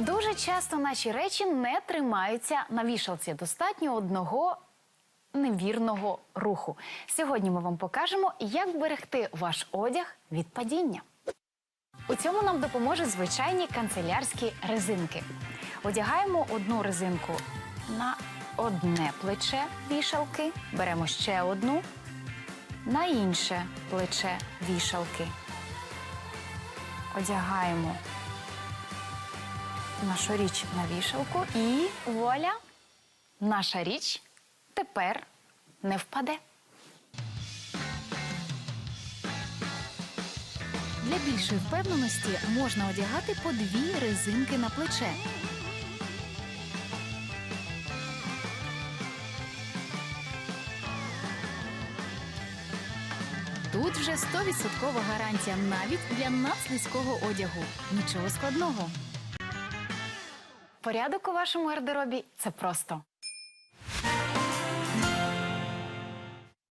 Дуже часто наші речі не тримаються на вішалці. Достатньо одного невірного руху. Сьогодні ми вам покажемо, як берегти ваш одяг від падіння. У цьому нам допоможуть звичайні канцелярські резинки. Одягаємо одну резинку на одне плече вішалки, беремо ще одну на інше плече вішалки. Одягаємо нашу річ на вішалку і вуаля! Наша річ тепер не впаде. Для більшої впевненості можна одягати по дві резинки на плече. Тут вже 100% гарантія навіть для надслизького одягу. Нічого складного. Порядок у вашому гардеробі це просто.